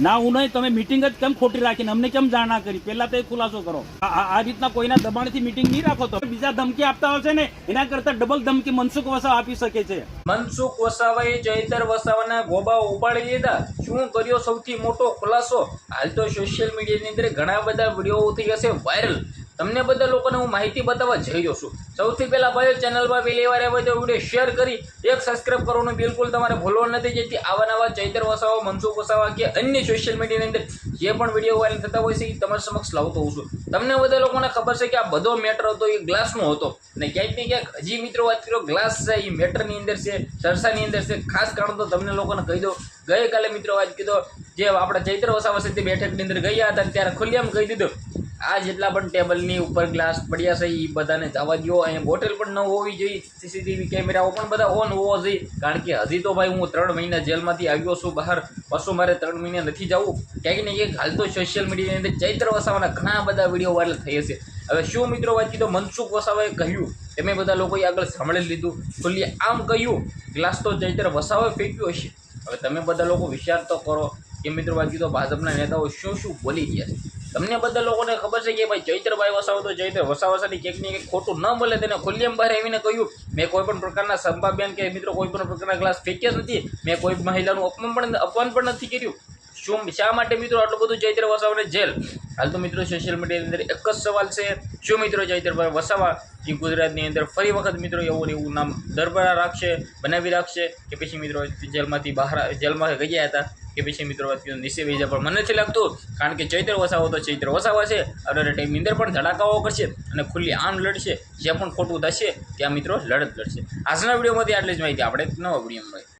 ના, હું નહીં, તમે મિટિંગ જ કેમ ખોટી રાખીને? અમને કેમ જાણ ના કરી? પહેલા તો એ ખુલાસો કરો. આ- રીતના કોઈના દબાણથી મિટિંગ નહીં રાખો તો બીજા ધમકી આપતા હશે ને, એના કરતા ડબલ ધમકી મનસુખ વસાવા આપી શકે છે. મનસુખ વસાવાએ જયતર વસાવાના ગોબા ઉપાડી લીધા. શું કર્યો સૌથી મોટો ખુલાસો? હાલ તો સોશિયલ મીડિયાની અંદર ઘણા બધા વીડિયો થઈ હશે વાયરલ તમને બધા લોકોને હું માહિતી બતાવવા જઈ રહ્યો છું. સૌથી પહેલાં ભાઈઓ ચેનલમાં પહેલી વાર આવે તો વીડિયો શેર કરી, એક સબસ્ક્રાઇબ કરવાનું બિલકુલ તમારે ભૂલવાનું નથી. જેથી આવા નવા ચૈતર વસાવા, મનસુખ વસાવા કે અન્ય સોશિયલ મીડિયાની અંદર જે પણ વીડિયો વાયરલ થતા હોય છે, એ તમારી સમક્ષ લાવતો હોઉં છું. તમને બધા લોકોને ખબર છે કે આ બધો મેટર હતો, એ ગ્લાસનો હતો. અને ક્યાંક ને ક્યાંક હજી મિત્રો વાત કર્યો ગ્લાસ છે, એ મેટરની અંદર છે ચર્ચાની અંદર છે. ખાસ કારણ તો તમને લોકોને કહી દો ગઈકાલે મિત્રો વાત કીધો, જે આપણા ચૈત્ર વસાવા છે બેઠકની અંદર ગયા હતા, ત્યારે ખુલ્લેમ કહી દીધું આ જેટલા પણ ટેબલની ઉપર ગ્લાસ પડ્યા છે એ બધાને જવા દો અહીંયા બોટલ પણ ન હોવી જોઈએ. સીસીટીવી કેમેરાઓ પણ બધા ઓન હોવો જોઈએ. કારણ કે હજી તો ભાઈ હું ત્રણ મહિના જેલમાંથી આવ્યો છું બહાર. પાછું મારે ત્રણ મહિના નથી જવું. ક્યાંક ને ક્યાંક હાલ તો સોશિયલ મીડિયાની અંદર ચૈત્ર વસાવાના ઘણા બધા વીડિયો વાયરલ થઈ હશે હવે શું મિત્રો વાત કીધો મનસુખ વસાવાએ કહ્યું. તમે બધા લોકોએ આગળ સાંભળી લીધું. ખુલ્લી આમ કહ્યું ગ્લાસ તો ચૈત્ર વસાવાએ ફેંક્યો હશે. હવે તમે બધા લોકો વિચાર તો કરો કે મિત્રો વાત કીધો ભાજપના નેતાઓ શું શું બોલી ગયા છે. તમને બધા લોકોને ખબર છે કે ભાઈ ચૈત્રભાઈ વસાવો તો ચૈત્ર વસાવા સાથે કંઈક ખોટું ન મળે તેને ખુલ્લેમ બહાર આવીને કહ્યું, મેં કોઈ પણ પ્રકારના સંભાબેન કે મિત્રો કોઈ પણ પ્રકારના ગ્લાસ ફેંક્યા નથી, મેં કોઈ મહિલાનું અપમાન પણ અપમાન પણ નથી કર્યું. શું, શા માટે મિત્રો આટલું બધું ચૈત્ર વસાવાને જેલ? હાલ તો મિત્રો સોશિયલ મીડિયાની અંદર એક જ સવાલ છે, શું મિત્રો ચૈત્રભાઈ વસાવા, જે ગુજરાતની અંદર ફરી વખત મિત્રો એવું એવું નામ દરબારા રાખશે, બનાવી રાખશે, કે પછી મિત્રો જેલમાંથી બહાર, જેલમાં ગયા હતા? કે પછી મિત્રો વાત કીધું નીચે બેસા પણ મને નથી લાગતું, કારણ કે ચૈત્ર વસાવો તો ચૈત્ર વસાવા છે. અને ટાઈમની અંદર પણ ધડાકાઓ કરશે અને ખુલ્લી આમ લડશે. જે પણ ખોટું થશે, ત્યાં મિત્રો લડત લડશે. આજના વિડીયોમાંથી આટલી જ માહિતી. આપણે નવા વિડીયોમાં